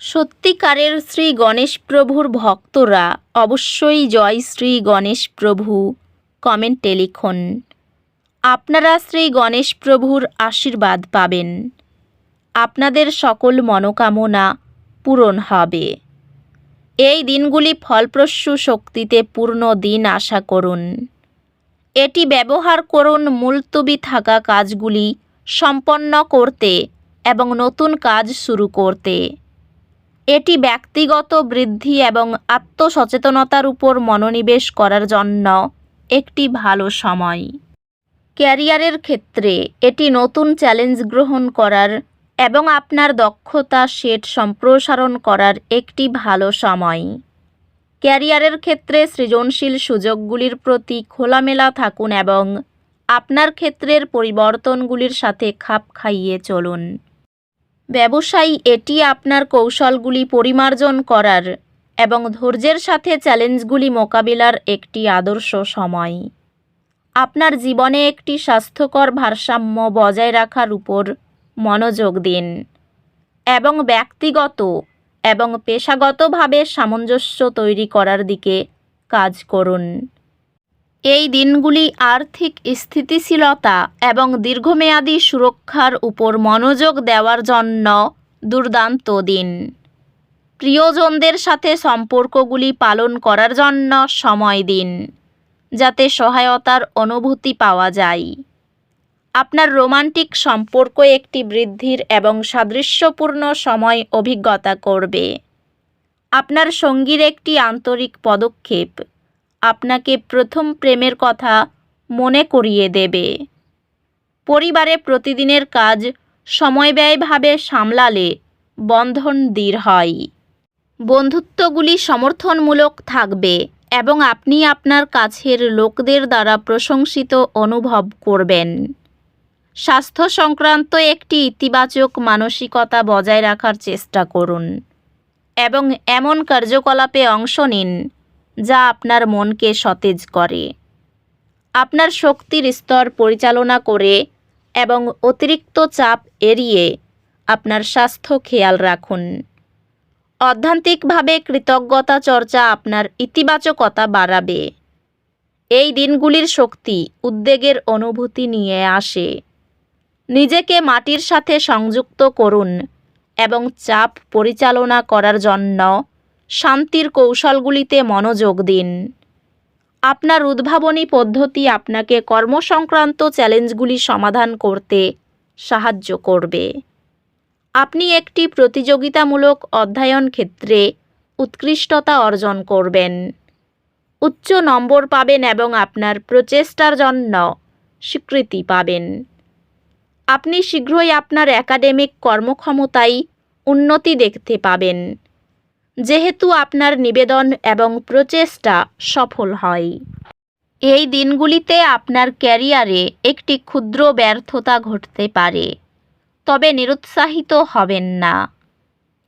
সত্যিকারের শ্রী গণেশ প্রভুর ভক্তরা অবশ্যই জয় শ্রী গণেশ প্রভু। কমেন্টে লিখুন, আপনারা শ্রী গণেশ প্রভুর আশীর্বাদ পাবেন। আপনাদের সকল মনোকামনা পূরণ হবে। এই দিনগুলি ফলপ্রসূ শক্তিতে পূর্ণ দিন আশা করুন। এটি ব্যবহার করুন মুলতবি থাকা কাজগুলি সম্পন্ন করতে এবং নতুন কাজ শুরু করতে। এটি ব্যক্তিগত বৃদ্ধি এবং আত্মসচেতনতার উপর মনোনিবেশ করার জন্য একটি ভালো সময়। ক্যারিয়ারের ক্ষেত্রে এটি নতুন চ্যালেঞ্জ গ্রহণ করার এবং আপনার দক্ষতা সেট সম্প্রসারণ করার একটি ভালো সময়। ক্যারিয়ারের ক্ষেত্রে সৃজনশীল সুযোগগুলির প্রতি খোলামেলা থাকুন এবং আপনার ক্ষেত্রের পরিবর্তনগুলির সাথে খাপ খাইয়ে চলুন। ব্যবসায়ী এটি আপনার কৌশলগুলি পরিমার্জন করার এবং ধৈর্যের সাথে চ্যালেঞ্জগুলি মোকাবিলার একটি আদর্শ সময়। আপনার জীবনে একটি স্বাস্থ্যকর ভারসাম্য বজায় রাখার উপর মনোযোগ দিন এবং ব্যক্তিগত এবং পেশাগতভাবে সামঞ্জস্য তৈরি করার দিকে কাজ করুন। এই দিনগুলি আর্থিক স্থিতিশীলতা এবং দীর্ঘমেয়াদী সুরক্ষার উপর মনোযোগ দেওয়ার জন্য দুর্দান্ত দিন। প্রিয়জনদের সাথে সম্পর্কগুলি পালন করার জন্য সময় দিন, যাতে সহায়তার অনুভূতি পাওয়া যায়। আপনার রোমান্টিক সম্পর্ক একটি বৃদ্ধির এবং সাদৃশ্যপূর্ণ সময় অভিজ্ঞতা করবে। আপনার সঙ্গীর একটি আন্তরিক পদক্ষেপ। আপনাকে প্রথম প্রেমের কথা মনে করিয়ে দেবে। পরিবারে প্রতিদিনের কাজ সময়ব্যয়ভাবে সামলালে বন্ধন দৃঢ় হয়। বন্ধুত্বগুলি সমর্থনমূলক থাকবে এবং আপনি আপনার কাছের লোকদের দ্বারা প্রশংসিত অনুভব করবেন। স্বাস্থ্য সংক্রান্ত একটি ইতিবাচক মানসিকতা বজায় রাখার চেষ্টা করুন এবং এমন কার্যকলাপে অংশ নিন যা আপনার মনকে সতেজ করে। আপনার শক্তির স্তর পরিচালনা করে এবং অতিরিক্ত চাপ এড়িয়ে আপনার স্বাস্থ্য খেয়াল রাখুন। অধ্যান্তিকভাবে কৃতজ্ঞতা চর্চা আপনার ইতিবাচকতা বাড়াবে। এই দিনগুলির শক্তি উদ্বেগের অনুভূতি নিয়ে আসে। নিজেকে মাটির সাথে সংযুক্ত করুন এবং চাপ পরিচালনা করার জন্য শান্তির কৌশলগুলিতে মনোযোগ দিন। আপনার উদ্ভাবনী পদ্ধতি আপনাকে কর্মসংক্রান্ত চ্যালেঞ্জগুলি সমাধান করতে সাহায্য করবে। আপনি একটি প্রতিযোগিতামূলক অধ্যয়ন ক্ষেত্রে উৎকৃষ্টতা অর্জন করবেন। উচ্চ নম্বর পাবেন এবং আপনার প্রচেষ্টার জন্য স্বীকৃতি পাবেন। আপনি শীঘ্রই আপনার একাডেমিক কর্মক্ষমতায় উন্নতি দেখতে পাবেন। যেহেতু আপনার নিবেদন এবং প্রচেষ্টা সফল হয়। এই দিনগুলিতে আপনার ক্যারিয়ারে একটি ক্ষুদ্র ব্যর্থতা ঘটতে পারে, তবে নিরুৎসাহিত হবেন না।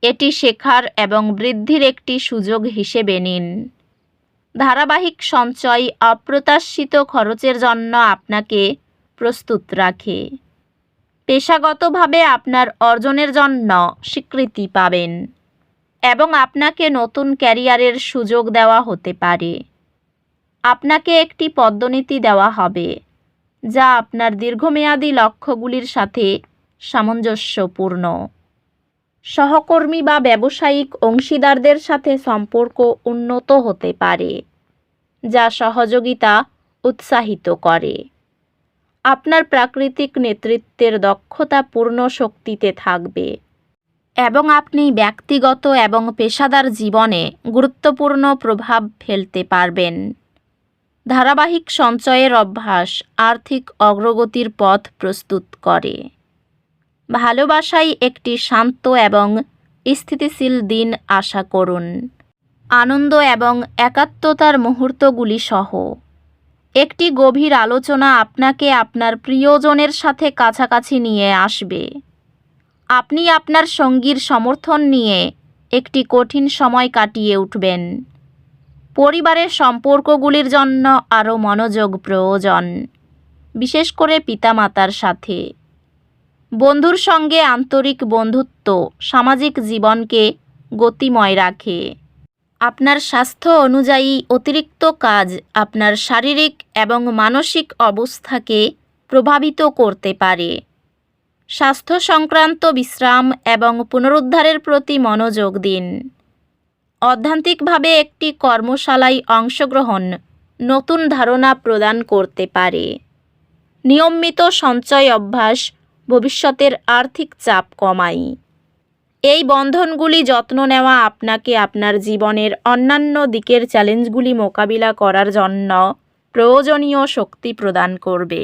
এটি শেখার এবং বৃদ্ধির একটি সুযোগ হিসেবে নিন। ধারাবাহিক সঞ্চয় অপ্রত্যাশিত খরচের জন্য আপনাকে প্রস্তুত রাখে। পেশাগতভাবে আপনার অর্জনের জন্য স্বীকৃতি পাবেন। এবং আপনাকে নতুন ক্যারিয়ারের সুযোগ দেওয়া হতে পারে। আপনাকে একটি পদ্মনীতি দেওয়া হবে, যা আপনার দীর্ঘমেয়াদী লক্ষ্যগুলির সাথে সামঞ্জস্যপূর্ণ। সহকর্মী বা ব্যবসায়িক অংশীদারদের সাথে সম্পর্ক উন্নত হতে পারে, যা সহযোগিতা উৎসাহিত করে। আপনার প্রাকৃতিক নেতৃত্বের দক্ষতা পূর্ণ শক্তিতে থাকবে। এবং আপনি ব্যক্তিগত এবং পেশাদার জীবনে গুরুত্বপূর্ণ প্রভাব ফেলতে পারবেন। ধারাবাহিক সঞ্চয়ের অভ্যাস আর্থিক অগ্রগতির পথ প্রস্তুত করে। ভালোবাসাই একটি শান্ত এবং স্থিতিশীল দিন আশা করুন। আনন্দ এবং একাত্মতার মুহূর্তগুলি সহ। একটি গভীর আলোচনা আপনাকে আপনার প্রিয়জনের সাথে কাছাকাছি নিয়ে আসবে। আপনি আপনার সঙ্গীর সমর্থন নিয়ে একটি কঠিন সময় কাটিয়ে উঠবেন। পরিবারের সম্পর্কগুলির জন্য আরও মনোযোগ প্রয়োজন, বিশেষ করে পিতামাতার সাথে। বন্ধুর সঙ্গে আন্তরিক বন্ধুত্ব সামাজিক জীবনকে গতিময় রাখে। আপনার স্বাস্থ্য অনুযায়ী অতিরিক্ত কাজ আপনার শারীরিক এবং মানসিক অবস্থাকে প্রভাবিত করতে পারে। স্বাস্থ্য সংক্রান্ত বিশ্রাম এবং পুনরুদ্ধারের প্রতি মনোযোগ দিন। অধ্যান্তিকভাবে একটি কর্মশালায় অংশগ্রহণ নতুন ধারণা প্রদান করতে পারে। নিয়মিত সঞ্চয় অভ্যাস ভবিষ্যতের আর্থিক চাপ কমায়। এই বন্ধনগুলি যত্ন নেওয়া আপনাকে আপনার জীবনের অন্যান্য দিকের চ্যালেঞ্জগুলি মোকাবিলা করার জন্য প্রয়োজনীয় শক্তি প্রদান করবে।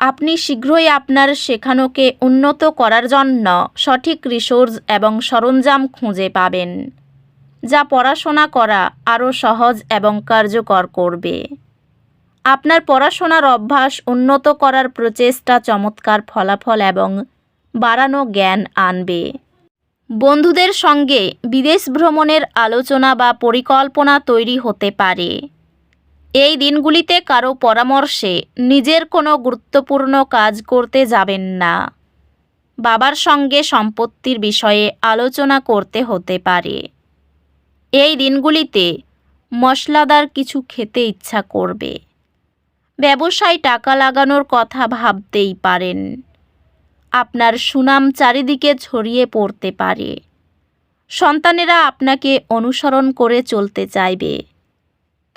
আপনি শীঘ্রই আপনার শেখানোকে উন্নত করার জন্য সঠিক রিসোর্স এবং সরঞ্জাম খুঁজে পাবেন, যা পড়াশোনা করা আরও সহজ এবং কার্যকর করবে। আপনার পড়াশোনার অভ্যাস উন্নত করার প্রচেষ্টা চমৎকার ফলাফল এবং বাড়ানো জ্ঞান আনবে। বন্ধুদের সঙ্গে বিদেশ ভ্রমণের আলোচনা বা পরিকল্পনা তৈরি হতে পারে। এই দিনগুলিতে কারও পরামর্শে নিজের কোনো গুরুত্বপূর্ণ কাজ করতে যাবেন না। বাবার সঙ্গে সম্পত্তির বিষয়ে আলোচনা করতে হতে পারে। এই দিনগুলিতে মশলাদার কিছু খেতে ইচ্ছা করবে। ব্যবসায় টাকা লাগানোর কথা ভাবতেই পারেন। আপনার সুনাম চারিদিকে ছড়িয়ে পড়তে পারে। সন্তানেরা আপনাকে অনুসরণ করে চলতে চাইবে।